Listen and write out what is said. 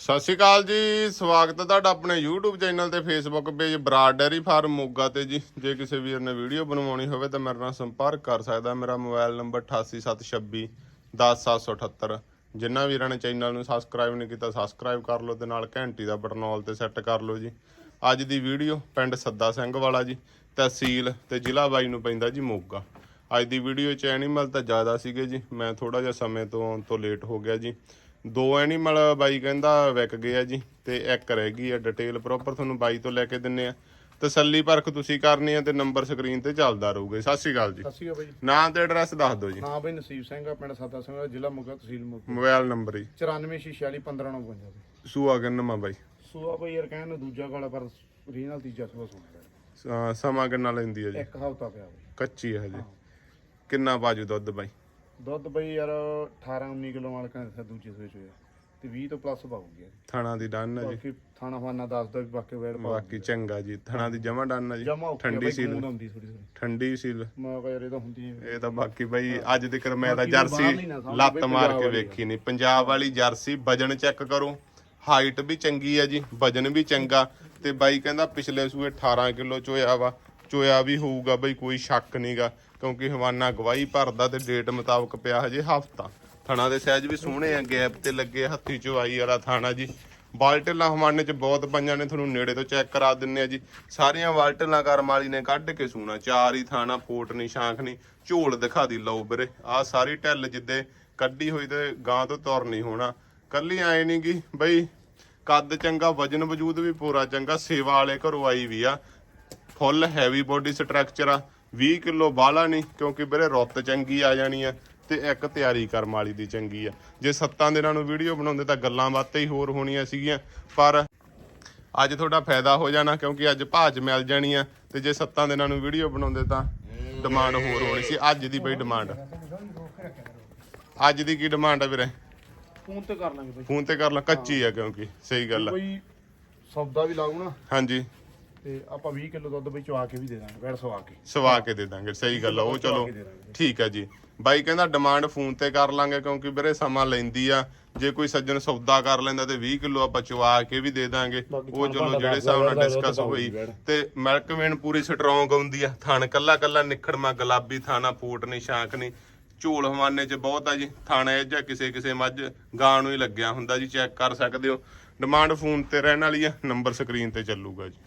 ਸਤਿ ਸ਼੍ਰੀ ਅਕਾਲ ਜੀ, ਸਵਾਗਤ ਹੈ ਤੁਹਾਡਾ ਆਪਣੇ YouTube ਚੈਨਲ ਤੇ Facebook page Brar dairy farm Moga ਤੇ ਜੀ। ਜੇ ਕਿਸੇ ਵੀਰ ਨੇ ਵੀਡੀਓ ਬਣਵਾਉਣੀ ਹੋਵੇ ਤਾਂ ਮੇਰੇ ਨਾਲ ਸੰਪਰਕ ਕਰ ਸਕਦਾ। ਮੇਰਾ ਮੋਬਾਈਲ ਨੰਬਰ 8876 10778 ਜਿਨ੍ਹਾਂ ਵੀਰਾਂ ਨੇ ਚੈਨਲ ਨੂੰ ਸਬਸਕ੍ਰਾਈਬ ਨਹੀਂ ਕੀਤਾ ਸਬਸਕ੍ਰਾਈਬ ਕਰ ਲਓ ਤੇ ਨਾਲ ਘੰਟੀ ਦਾ ਬਟਨ ਆਲ ਤੇ ਸੈੱਟ ਕਰ ਲਓ ਜੀ। ਅੱਜ ਦੀ ਵੀਡੀਓ ਪਿੰਡ ਸੱਦਾ ਸਿੰਘ ਵਾਲਾ ਜੀ, ਤਹਿਸੀਲ ਤੇ ਜ਼ਿਲ੍ਹਾ ਬਾਈ ਨੂੰ ਪੈਂਦਾ ਜੀ ਮੋਗਾ। ਅੱਜ ਦੀ ਵੀਡੀਓ ਚ ਐਨੀਮਲ ਤਾਂ ਜ਼ਿਆਦਾ ਸੀਗੇ ਜੀ। ਮੈਂ ਥੋੜਾ ਜਿਹਾ ਸਮੇਂ ਤੋਂ ਆਉਣ ਤੋਂ ਲੇਟ ਹੋ ਗਿਆ ਜੀ। ਦੋ ਐਨੀਮਲ ਬਾਈ ਕਹਿੰਦਾ ਵਿਕ ਗਏ ਆ ਜੀ ਤੇ ਇੱਕ ਰਹਿ ਗਈ ਆ ਡਿਟੇਲ ਪ੍ਰੋਪਰ ਤੁਹਾਨੂੰ ਬਾਈ ਤੋਂ ਲੈ ਕੇ ਦਿੰਨੇ ਆ। ਤਸੱਲੀ ਪਰਖ ਤੁਸੀਂ ਕਰਨੀ ਆ ਤੇ ਨੰਬਰ ਸਕਰੀਨ ਤੇ ਚੱਲਦਾ ਰਹੂਗਾ ਸਤਿ ਸ਼੍ਰੀ ਅਕਾਲ ਜੀ। ਸਤਿ ਸ਼੍ਰੀ ਅਕਾਲ ਬਾਈ ਨਾਮ ਤੇ ਐਡਰੈਸ ਦੱਸ ਦਿਓ ਜੀ। ਹਾਂ ਬਾਈ ਨਸੀਬ ਸਿੰਘ ਆ ਪਿੰਡ ਸਾਦਾ ਸਿੰਘ ਜ਼ਿਲ੍ਹਾ ਮੋਗਾ ਤਹਿਸੀਲ ਮੋਗਾ ਮੋਬਾਈਲ ਨੰਬਰ ਜੀ। 9446159952 ਸੂਆ ਕਿੰਨਾ ਬਾਈ? ਸੂਆ ਬਾਈ ਯਾਰ ਕਹਿਣ ਨੂੰ ਦੂਜਾ ਗਾਲਾ ਪਰ ਰੀਜਨਲ ਤੀਜਾ ਸੂਆ ਸੁਣਦਾ ਅਹ ਸਮਾਂ ਕਿੰਨਾ ਲੈਂਦੀ ਆ ਜੀ? ਇੱਕ ਹਫ਼ਤਾ ਪਿਆ ਬਾਈ। ਕੱਚੀ ਹੈ ਹਜੇ। ਕਿੰਨਾ ਬਾਜੂ ਦੁੱਧ ਬਾਈ? ਦੁੱਧ ਬਾਈ ਯਾਰ 18 19 ਕਿਲੋ ਵਾਲ ਕਹਿੰਦੇ ਦੂਜੇ ਸੂਏ ਚ ਹੋਇਆ ਤੇ 20 ਤੋਂ ਪਲੱਸ ਪਾਉਗੀ ਯਾਰ। ਥਣਾ ਦੀ ਡਨ ਹੈ ਜੀ। ਬਾਕੀ ਥਾਣਾ ਫਾਨਾ ਦੱਸਦਾ ਵੀ ਬਾਕੀ ਵੇੜ ਬਾਕੀ ਚੰਗਾ ਜੀ ਥਣਾ ਦੀ ਜਮਾ ਡਨ ਹੈ ਜੀ। ਜਮਾ ਠੰਡੀ ਸੀਲ। ਹੁੰਦੀ ਥੋੜੀ ਥੋੜੀ ਠੰਡੀ ਸੀਲ। ਮੈਂ ਕਿਹਾ ਯਾਰ ਇਹ ਤਾਂ ਹੁੰਦੀ। ਇਹ ਤਾਂ ਬਾਕੀ ਬਈ ਅੱਜ ਤੱਕ ਮੈਂ ਤਾਂ ਬਾਕੀ ਜਰਸੀ ਨਾ ਲੱਤ ਬਈ ਮਾਰ ਪੰਜਾਬ ਕੇ ਵਾਲੀ ਵੇਖੀ ਨਹੀਂ ਪੰਜਾਬ ਵਾਲੀ ਜਰਸੀ ਵਜਨ ਚੈੱਕ ਕਰੋ। ਹਾਈਟ ਵੀ ਚੰਗੀ ਆ ਜੀ ਵਜਨ ਵੀ ਚੰਗਾ। ਤੇ ਬਾਈ ਕਹਿੰਦਾ ਪਿਛਲੇ ਸੂਏ 18 ਕਿਲੋ ਚੋਇਆ ਵਾ। ਚੋਇਆ ਵੀ ਹੋਊਗਾ ਬਈ ਕੋਈ ਸ਼ੱਕ ਨਹੀਂਗਾ, ਕਿਉਂਕਿ ਹਵਾਨਾ ਗਵਾਹੀ ਭਰਦਾ ਤੇ ਡੇਟ ਮੁਤਾਬਕ ਪਿਆ ਹਜੇ ਹਫਤਾ। ਥਣਾ ਦੇ ਸਾਈਜ਼ ਵੀ ਸੋਹਣੇ ਆ, ਗੈਪ ਤੇ ਲੱਗੇ ਹੱਥੀ ਚਵਾਈ ਵਾਲਾ ਥਾਣਾ ਜੀ। ਬਾਲਟੇਲਾ ਹਵਾਨੇ ਚ ਬਹੁਤ ਪੰਜਾਂ ਨੇ, ਤੁਹਾਨੂੰ ਨੇੜੇ ਤੋਂ ਚੈੱਕ ਕਰਾ ਦਿੰਨੇ ਆ ਜੀ। ਸਾਰੀਆਂ ਬਾਲਟੇਲਾਂ ਕਰਮ ਵਾਲੀ ਨੇ ਕੱਢ ਕੇ ਸੂਣਾ। ਚਾਰ ਹੀ ਥਾਣਾ ਪੋਟ ਨਹੀਂ ਸ਼ਾਂਖ ਨਹੀਂ ਝੋਲ ਦਿਖਾ ਦੀ ਲਓ ਵੀਰੇ। ਆ ਸਾਰੀ ਢਿੱਲ ਜਿੱਦੇ ਕੱਢੀ ਹੋਈ ਤੇ ਗਾਂ ਤੋਂ ਤੁਰ ਨਹੀਂ ਹੋਣਾ। ਕੱਲੀ ਆਏ ਨਹੀਂ ਗੀ ਬਈ, ਕੱਦ ਚੰਗਾ, ਵਜਨ ਵਜੂਦ ਵੀ ਪੂਰਾ ਚੰਗਾ, ਸੇਵਾ ਵਾਲੇ ਘਰੋਂ ਆਈ ਵੀ ਆ। ਫੁੱਲ ਹੈਵੀ ਬੋਡੀ ਸਟਰਕਚਰ ਆ 20 ਕਿਲੋ ਬਾਹਲਾ ਨਹੀਂ ਕਿਉਂਕਿ ਵੀਰੇ ਰੁੱਤ ਚੰਗੀ ਆ ਜਾਣੀ ਆ ਤੇ ਇੱਕ ਤਿਆਰੀ ਕਰਮ ਵਾਲੀ ਦੀ ਚੰਗੀ ਆ। ਜੇ ਸੱਤਾਂ ਦਿਨਾਂ ਨੂੰ ਵੀਡੀਓ ਬਣਾਉਂਦੇ ਤਾਂ ਗੱਲਾਂ ਬਾਤਾਂ ਹੀ ਹੋਰ ਹੋਣੀਆਂ ਸੀਗੀਆਂ ਪਰ ਅੱਜ ਤੁਹਾਡਾ ਫਾਇਦਾ ਹੋ ਜਾਣਾ ਕਿਉਂਕਿ ਅੱਜ ਭਾਜ ਮਿਲ ਜਾਣੀ ਆ ਤੇ ਜੇ ਸੱਤਾਂ ਦਿਨਾਂ ਨੂੰ ਵੀਡੀਓ ਬਣਾਉਂਦੇ ਤਾਂ ਡਿਮਾਂਡ ਹੋਰ ਹੋਣੀ ਸੀ। ਅੱਜ ਦੀ ਬਈ ਡਿਮਾਂਡ ਅੱਜ ਦੀ ਕੀ ਡਿਮਾਂਡ ਆ ਵੀਰੇ? ਫੋਨ ਤੇ ਕਰ ਲਾਂਗੇ ਬਾਈ। ਫੋਨ ਤੇ ਕਰ ਲਾ ਕੱਚੀ ਆ ਕਿਉਂਕਿ ਸਹੀ ਗੱਲ ਆ। ਕੋਈ ਸੌਦਾ ਵੀ ਲਾਉ ਨਾ। ਹਾਂਜੀ। ਤੇ ਆਪਾਂ 20 ਕਿਲੋ ਦੁੱਧ ਵਿੱਚ ਚਵਾ ਕੇ ਵੀ ਦੇ ਦਾਂਗੇ ਵੈੜ ਸਵਾ ਕੇ। ਸਵਾ ਕੇ ਦੇ ਦਾਂਗੇ ਸਹੀ ਗੱਲ ਆ ਉਹ ਚਲੋ। ਠੀਕ ਆ ਜੀ। ਬਾਈ ਕਹਿੰਦਾ ਡਿਮਾਂਡ ਫੋਨ ਤੇ ਕਰ ਲਾਂਗੇ ਕਿਉਂਕਿ ਵੀਰੇ ਸਮਾਂ ਲੈਂਦੀ ਆ। ਜੇ ਕੋਈ ਸੱਜਣ ਸੌਦਾ ਕਰ ਲੈਂਦਾ ਤੇ 20 ਕਿਲੋ ਆਪਾਂ ਚਵਾ ਕੇ ਵੀ ਦੇ ਦਾਂਗੇ। ਉਹ ਚਲੋ ਜਿਹੜੇ ਹਿਸਾਬ ਨਾਲ ਡਿਸਕਸ ਹੋਈ ਤਾਂ ਤੇ ਮਿਲਕ ਵੇਨ ਪੂਰੀ ਸਟਰੋਂਗ ਆਉਂਦੀ ਆ। ਥਣ ਕੱਲਾ ਕੱਲਾ ਨਿਖੜਮਾ ਗੁਲਾਬੀ ਥਾਣਾ ਫੂਟ ਨਹੀਂ ਸ਼ਾਂਕ ਨਹੀਂ ਝੋਲ ਹਵਾਨੇ ਚ ਬਹੁਤ ਆ ਜੀ। ਥਾਣਾ ਇਹ ਜਾਂ ਕਿਸੇ ਕਿਸੇ ਮੱਝ ਗਾਂ ਨੂੰ ਹੀ ਲੱਗਿਆ ਹੁੰਦਾ ਜੀ। ਚੈੱਕ ਕਰ ਸਕਦੇ ਹੋ। ਡਿਮਾਂਡ ਫੋਨ ਤੇ ਰਹਿਣ ਵਾਲੀ ਆ ਨੰਬਰ ਸਕਰੀਨ ਤੇ ਚੱਲੂਗਾ ਜੀ।